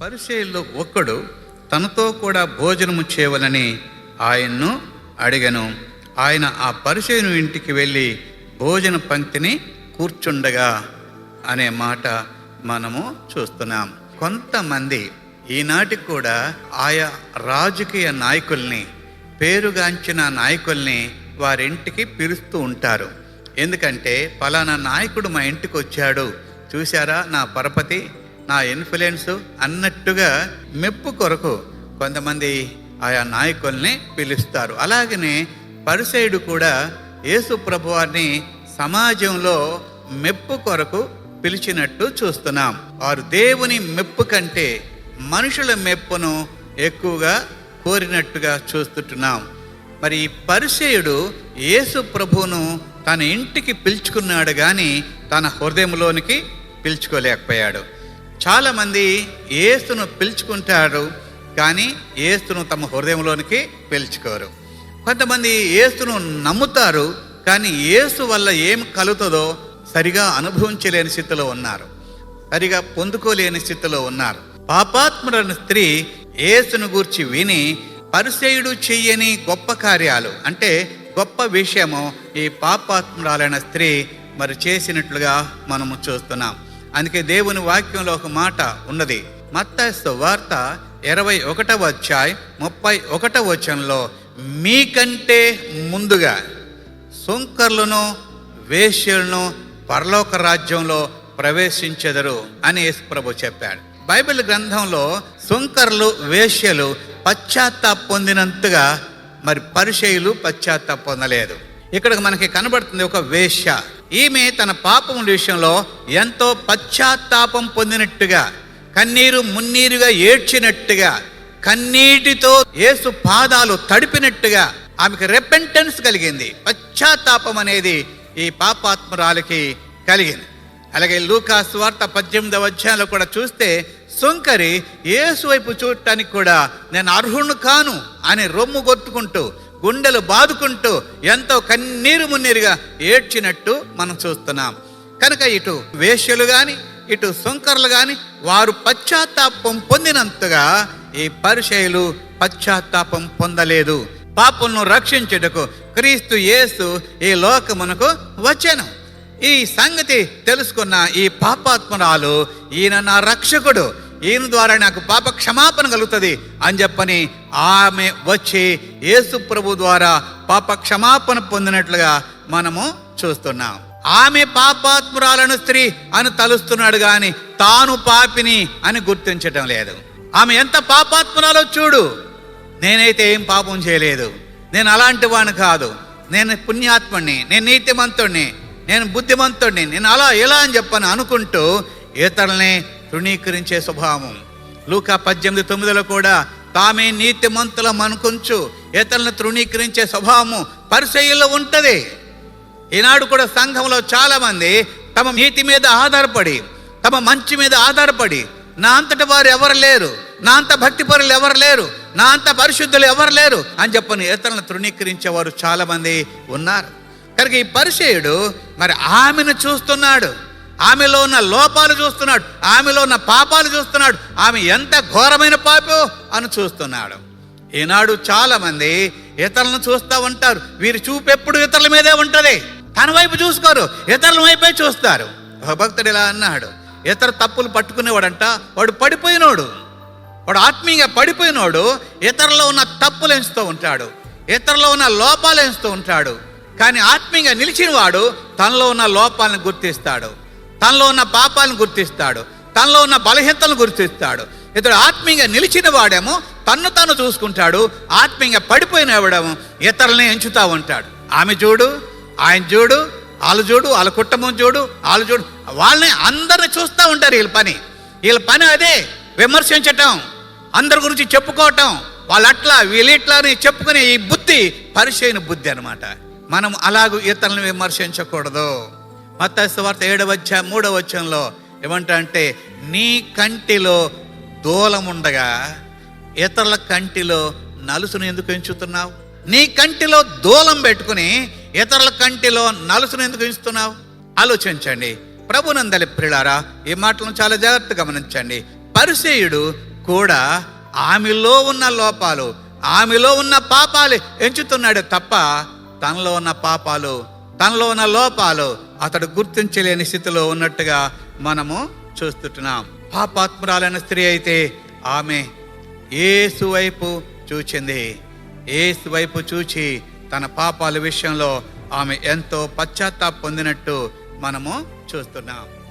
పరిచయంలో ఒక్కడు తనతో కూడా భోజనము చేయవలని ఆయన్ను అడిగను. ఆయన ఆ పరిచయను ఇంటికి వెళ్ళి భోజన పంక్తిని కూర్చుండగా అనే మాట మనము చూస్తున్నాం. కొంతమంది ఈనాటికి కూడా ఆయా రాజకీయ నాయకుల్ని పేరుగాంచిన నాయకుల్ని వారింటికి పిలుస్తూ ఉంటారు. ఎందుకంటే ఫలానా నాయకుడు మా ఇంటికి వచ్చాడు చూశారా నా పరపతి? నా ఇన్ఫ్లుయెన్స్ అన్నట్టుగా మెప్పు కొరకు కొంతమంది ఆయా నాయకుల్ని పిలుస్తారు. అలాగనే పరిసైడు కూడా యేసు ప్రభువారిని సమాజంలో మెప్పు కొరకు పిలిచినట్టు చూస్తున్నాం. వారు దేవుని మెప్పు కంటే మనుషుల మెప్పును ఎక్కువగా కోరినట్టుగా చూస్తుంటున్నాం. మరి ఈ పరిచయుడు యేసు ప్రభువును తన ఇంటికి పిలుచుకున్నాడు కానీ తన హృదయంలోనికి పిలుచుకోలేకపోయాడు. చాలామంది ఏస్తును పిలుచుకుంటారు కానీ ఏస్తును తమ హృదయంలోనికి పిలుచుకోరు. కొంతమంది ఏస్తును నమ్ముతారు కానీ ఏసు వల్ల ఏం కలుగుతుందో సరిగా అనుభవించలేని స్థితిలో ఉన్నారు. సరిగా పొందుకోలేని స్థితిలో ఉన్నారు. పాపాత్ముడైన స్త్రీ ఏసును గూర్చి విని పరిసేయుడు చెయ్యని గొప్ప కార్యాలు అంటే గొప్ప విషయము ఈ పాపాత్మురాలైన స్త్రీ మరి చేసినట్లుగా మనము చూస్తున్నాం. అందుకే దేవుని వాక్యంలో ఒక మాట ఉన్నది. మత్తైసు వార్త ఇరవై ఒకటవ అధ్యాయ ముప్పై ఒకటవ వచనంలో మీకంటే ముందుగా సుంకర్లను వేశ్యలను పరలోక రాజ్యంలో ప్రవేశించెదరు అని యేసుప్రభు చెప్పాడు. బైబిల్ గ్రంథంలో సుంకర్లు వేశ్యలు పశ్చాత్తాప పొందినంతగా మరి పరిచయులు పశ్చాత్తాప పొందలేదు. ఇక్కడ మనకి కనబడుతుంది ఒక వేశ్య. ఈమె తన పాపం విషయంలో ఎంతో పశ్చాత్తాపం పొందినట్టుగా కన్నీరు మున్నీరుగా ఏడ్చినట్టుగా కన్నీటితో యేసు పాదాలు తడిపినట్టుగా ఆమెకు రెపెంటెన్స్ కలిగింది. పశ్చాత్తాపం అనేది ఈ పాపాత్మరాలకి కలిగింది. అలాగే లూకా స్వార్త పద్దెనిమిదవ అధ్యాయంలో కూడా చూస్తే సుంకరి యేసు వైపు చూడటానికి కూడా నేను అర్హుణ్ణి కాను అని రొమ్ము కొట్టుకుంటూ గుండెలు బాదుకుంటూ ఎంతో కన్నీరు మున్నీరుగా ఏడ్చినట్టు మనం చూస్తున్నాం. కనుక ఇటు వేశ్యలు కానీ ఇటు సుంకర్లు కానీ వారు పశ్చాత్తాపం పొందినంతగా ఈ పరిచయులు పశ్చాత్తాపం పొందలేదు. పాపలను రక్షించుటకు క్రీస్తు యేసు ఈ లోకమునకు వచ్చాను. ఈ సంగతి తెలుసుకున్న ఈ పాపాత్మరాలు ఈయన నా రక్షకుడు. ఈయన ద్వారా నాకు పాప క్షమాపణ కలుగుతుంది అని చెప్పని ఆమె వచ్చి యేసు ప్రభు ద్వారా పాప క్షమాపణ పొందినట్లుగా మనము చూస్తున్నాం. ఆమె పాపాత్మురాలను స్త్రీ అని తలుస్తున్నాడు కానీ తాను పాపిని అని గుర్తించటం లేదు. ఆమె ఎంత పాపాత్మురాలో చూడు. నేనైతే ఏం పాపం చేయలేదు. నేను అలాంటి వాడిని కాదు. నేను పుణ్యాత్ముడిని నేను నీతిమంతుడిని నేను బుద్ధిమంతుడిని నేను అలా ఎలా అని చెప్పని అనుకుంటూ ఇతరుల్ని తృణీకరించే స్వభావం. లూకా పద్దెనిమిది తొమ్మిదిలో కూడా తామే నీతిమంతులం అనుకుంచు ఇతరులను తృణీకరించే స్వభావము పరిచయంలో ఉంటుంది. ఈనాడు కూడా సంఘంలో చాలామంది తమ నీతి మీద ఆధారపడి తమ మంచి మీద ఆధారపడి నా అంతటి వారు ఎవరు లేరు నా అంత భక్తి పరులు ఎవరు లేరు నా అంత పరిశుద్ధులు ఎవరు లేరు అని చెప్పని ఇతరులను తృణీకరించేవారు చాలామంది ఉన్నారు. కనుక ఈ పరిచయుడు మరి ఆమెను చూస్తున్నాడు. ఆమెలో ఉన్న లోపాలు చూస్తున్నాడు ఆమెలో ఉన్న పాపాలు చూస్తున్నాడు ఆమె ఎంత ఘోరమైన పాపో అని చూస్తున్నాడు. ఈనాడు చాలామంది ఇతరులను చూస్తూ ఉంటారు. వీరి చూపు ఎప్పుడు ఇతరుల మీదే ఉంటుంది. తన వైపు చూసుకోరు ఇతరుల వైపే చూస్తారు. ఒక భక్తుడు ఇలా అన్నాడు ఇతర తప్పులు పట్టుకునేవాడంట వాడు పడిపోయినోడు. వాడు ఆత్మీయంగా పడిపోయినోడు ఇతరులో ఉన్న తప్పులు ఎంచుతూ ఉంటాడు ఇతరులో ఉన్న లోపాలు ఎంచుతూ ఉంటాడు. కానీ ఆత్మీయంగా నిలిచిన వాడు తనలో ఉన్న లోపాలను గుర్తిస్తాడు. తనలో ఉన్న పాపాలను గుర్తిస్తాడు. తనలో ఉన్న బలహీనతలను గుర్తిస్తాడు. ఇతడు ఆత్మీయంగా నిలిచిన వాడేమో తన్ను తాను చూసుకుంటాడు. ఆత్మీయంగా పడిపోయిన వాడేమో ఇతరులని ఎంచుతా ఉంటాడు. ఆమె చూడు ఆయన చూడు వాళ్ళు చూడు వాళ్ళ కుటుంబం చూడు వాళ్ళు చూడు. వాళ్ళని అందరిని చూస్తూ ఉంటారు వీళ్ళ పని. వీళ్ళ పని అదే విమర్శించటం అందరి గురించి చెప్పుకోవటం. వాళ్ళు అట్లా వీళ్ళిట్లా అని చెప్పుకునే ఈ బుద్ధి పరిచయన బుద్ధి అనమాట మనం అలాగూ ఇతరులను విమర్శించకూడదు. మత్తయి వార్త ఏడవ వచ్చా మూడవ వచ్చంలో నీ కంటిలో దూలముండగా ఇతరుల కంటిలో నలుసును ఎందుకు ఎంచుతున్నావు? నీ కంటిలో దూలం పెట్టుకుని ఇతరుల కంటిలో నలుసును ఎందుకు ఎంచుతున్నావు? ఆలోచించండి. ప్రభునందలి ప్రిలారా ఈ మాటలను చాలా జాగ్రత్తగా గమనించండి. పరిసేయుడు కూడా ఆమెలో ఉన్న లోపాలు ఆమెలో ఉన్న పాపాలు ఎంచుతున్నాడు తప్ప తనలో ఉన్న పాపాలు తనలో ఉన్న లోపాలు అతడు గుర్తించలేని స్థితిలో ఉన్నట్టుగా మనము చూస్తుంటున్నాం పాపాత్మురాలైన స్త్రీ అయితే ఆమె ఏసు వైపు చూచింది. ఏసు వైపు చూచి తన పాపాల విషయంలో ఆమె ఎంతో పశ్చాత్తాప పొందినట్టు మనము చూస్తున్నాం.